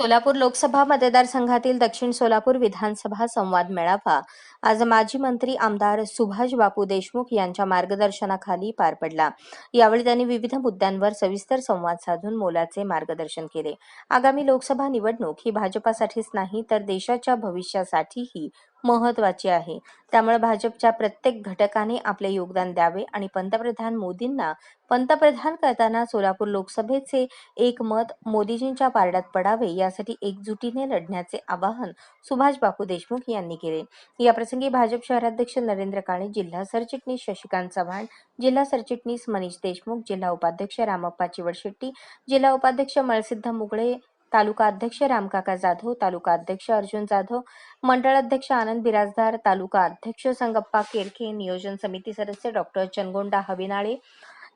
सोलापूर लोकसभा मतदारसंघातील दक्षिण सोलापूर विधानसभा संवाद मेळावा. आज माजी मंत्री आमदार सुभाष बापू देशमुख यांच्या मार्गदर्शनाखाली पार पडला. यावेळी त्यांनी विविध मुद्द्यांवर सविस्तर संवाद साधून मोलाचे मार्गदर्शन केले. आगामी लोकसभा निवडणूक ही भाजपासाठीच नाही तर देशाच्या भविष्यासाठीही महत्वाची आहे. त्यामुळे भाजपच्या प्रत्येक घटकाने आपले योगदान द्यावे आणि पंतप्रधान मोदींना पंतप्रधान करताना सोलापूर लोकसभेचे एक मत मोदीजींच्या पारड्यात पडावे यासाठी एकजुटीने लढण्याचे आवाहन सुभाष बापू देशमुख यांनी केले. याप्रसंगी भाजप शहराध्यक्ष नरेंद्र काळे जिल्हा सरचिटणीस शशिकांत चव्हाण जिल्हा सरचिटणीस मनीष देशमुख जिल्हा उपाध्यक्ष रामप्पा चिवडशेट्टी जिल्हा उपाध्यक्ष मळसिद्ध मुगळे तालुका अध्यक्ष रामकाका जाधव तालुका अध्यक्ष अर्जुन जाधव मंडळ अध्यक्ष आनंद बिराजदार तालुका अध्यक्ष संगप्पा केरखे नियोजन समिती सदस्य डॉक्टर चनगोंडा हविनाळे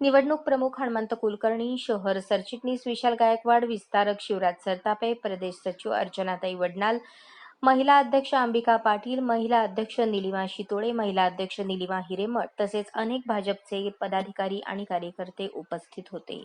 निवडणूक प्रमुख हनुमंत कुलकर्णी शहर सरचिटणीस विशाल गायकवाड विस्तारक शिवराज सरतापे प्रदेश सचिव अर्चनाताई वडनाल महिला अध्यक्ष अंबिका पाटील महिला अध्यक्ष निलिमा शितोळे महिला अध्यक्ष निलिमा हिरेमठ तसेच अनेक भाजपचे पदाधिकारी आणि कार्यकर्ते उपस्थित होते.